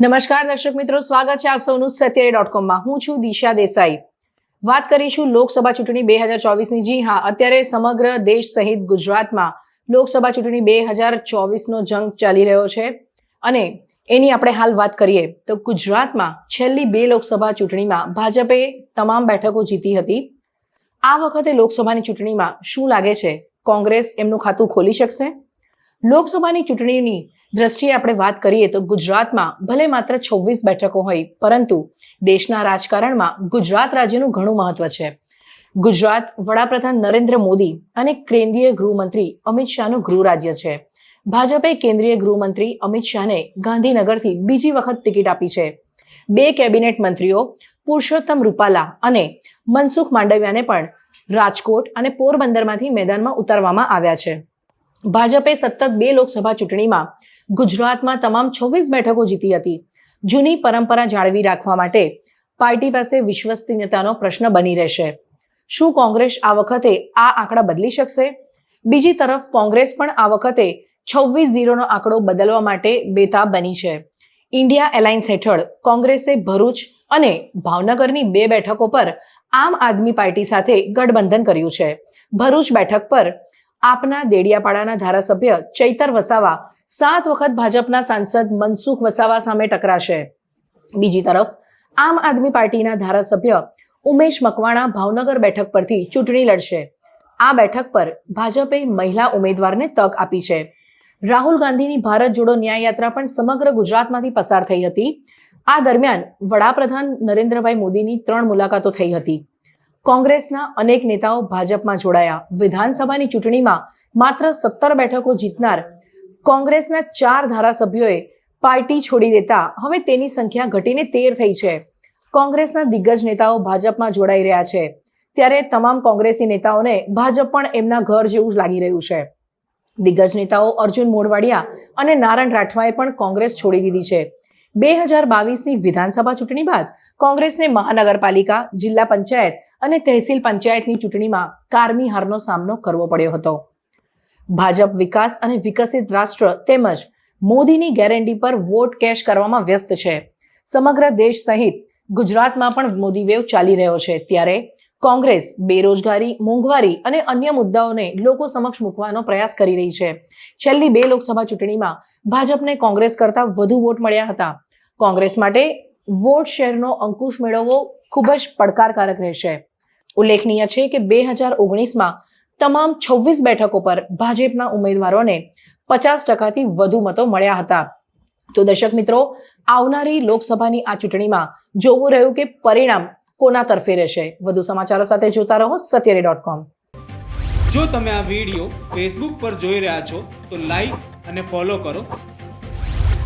નમસ્કાર દર્શક મિત્રો, સ્વાગત છે આપ સૌનું સત્યરે ડોટ કોમમાં હું છું દિશા દેસાઈ. વાત કરીશું લોકસભા ચૂંટણી બે હજાર ચોવીસની. જી હા, અત્યારે સમગ્ર દેશ સહિત ગુજરાતમાં લોકસભા ચૂંટણી બે હજાર ચોવીસનો જંગ ચાલી રહ્યો છે. અને એની આપણે હાલ વાત કરીએ તો ગુજરાતમાં છેલ્લી બે લોકસભા ચૂંટણીમાં ભાજપે તમામ બેઠકો જીતી હતી. આ વખતે લોકસભાની ચૂંટણીમાં શું લાગે છે? કોંગ્રેસ એમનું ખાતું ખોલી શકશે? લોકસભાની ચૂંટણીની દ્રષ્ટિએ આપણે વાત કરીએ તો ગુજરાતમાં ભલે માત્ર છવ્વીસ બેઠકો હોય, પરંતુ દેશના રાજકારણમાં ગુજરાત રાજ્યનું ઘણું મહત્વ છે. ગુજરાત વડાપ્રધાન નરેન્દ્ર મોદી અને કેન્દ્રીય ગૃહમંત્રી અમિત શાહનું ગૃહ રાજ્ય છે. ભાજપે કેન્દ્રીય ગૃહમંત્રી અમિત શાહને ગાંધીનગરથી બીજી વખત ટિકિટ આપી છે. બે કેબિનેટ મંત્રીઓ, પુરુષોત્તમ રૂપાલા અને મનસુખ માંડવિયાને પણ રાજકોટ અને પોરબંદરમાંથી મેદાનમાં ઉતારવામાં આવ્યા છે. ભાજપે સતત બે લોકસભા ચૂંટણીમાં ગુજરાતમાં તમામ છવ્વીસ બેઠકો જીતી હતી. જૂની પરંપરા જાળવી રાખવા માટે પાર્ટી પાસે વિશ્વસનીયતાનો પ્રશ્ન બની રહેશે. શું કોંગ્રેસ આ વખતે આ આંકડા બદલી શકશે? બીજી તરફ, કોંગ્રેસ પણ આ વખતે છવ્વીસ ઝીરોનો આંકડો બદલવા માટે બેતાબ બની છે. ઇન્ડિયા એલાયન્સ હેઠળ કોંગ્રેસે ભરૂચ અને ભાવનગરની બે બેઠકો પર આમ આદમી પાર્ટી સાથે ગઠબંધન કર્યું છે. ભરૂચ બેઠક પર આપના દેડિયાપાડાના ધારાસભ્ય ચૈતર વસાવા સાત વખત ભાજપના સાંસદ મનસુખ વસાવા સામે ટકરાશે. બીજી તરફ, આમ આદમી પાર્ટીના ધારાસભ્ય ઉમેશ મકવાણા ભાવનગર બેઠક પરથી ચૂંટણી લડશે. આ બેઠક પર ભાજપે મહિલા ઉમેદવારને તક આપી છે. રાહુલ ગાંધીની ભારત જોડો ન્યાય યાત્રા પણ સમગ્ર ગુજરાતમાંથી પસાર થઈ હતી. આ દરમિયાન વડાપ્રધાન નરેન્દ્રભાઈ મોદીની ત્રણ મુલાકાતો થઈ હતી. કોંગ્રેસના અનેક નેતાઓ ભાજપમાં જોડાયા. વિધાનસભાની ચૂંટણીમાં માત્ર સત્તર બેઠકો જીતનાર કોંગ્રેસના ચાર ધારાસભ્યોએ પાર્ટી છોડી દેતા હવે તેની સંખ્યા ઘટીને તેર થઈ છે. કોંગ્રેસના દિગ્ગજ નેતાઓ ભાજપમાં જોડાઈ રહ્યા છે. ત્યારે તમામ કોંગ્રેસી નેતાઓને ભાજપ પણ એમના ઘર જેવું જ લાગી રહ્યું છે. દિગ્ગજ નેતાઓ અર્જુન મોડવાડિયા અને નારણ રાઠવાએ પણ કોંગ્રેસ છોડી દીધી છે. બે હજાર બાવીસની વિધાનસભા ચૂંટણી બાદ કોંગ્રેસને મહાનગરપાલિકા, જિલ્લા પંચાયત અને તહેસીલ પંચાયતની ચૂંટણીમાં કારમી હારનો સામનો કરવો પડ્યો હતો. ભાજપ વિકાસ અને વિકસિત રાષ્ટ્ર તેમજ મોદીની ગેરંટી પર વોટ કેશ કરવામાં વ્યસ્ત છે. સમગ્ર દેશ સહિત ગુજરાતમાં પણ મોદી વેવ ચાલી રહ્યો છે. ત્યારે કોંગ્રેસ બેરોજગારી, મોંઘવારી અને અન્ય મુદ્દાઓને લોકો સમક્ષ મૂકવાનો પ્રયાસ કરી રહી છે. છેલ્લી બે લોકસભા ચૂંટણીમાં ભાજપને કોંગ્રેસ કરતા વધુ વોટ મળ્યા હતા. કોંગ્રેસ માટે વોટ શેરનો અંકુશ મેળવવો ખૂબ જ પડકારકારક રહેશે. ઉલ્લેખનીય છે કે બે હજાર ઓગણીસમાં તમામ છવ્વીસ બેઠકો પર ભાજપના ઉમેદવારોને પચાસ ટકાથી વધુ મતો મળ્યા હતા. તો દર્શક મિત્રો, આવનારી લોકસભાની આ ચૂંટણીમાં જોવું રહ્યું કે પરિણામ કોના તરફે રહેશે. વધુ સમાચારો સાથે જોતા રહો સત્યરે ડોટ કોમ. જો તમે આ વીડિયો ફેસબુક પર જોઈ રહ્યા છો, તો લાઈક અને ફોલો કરો.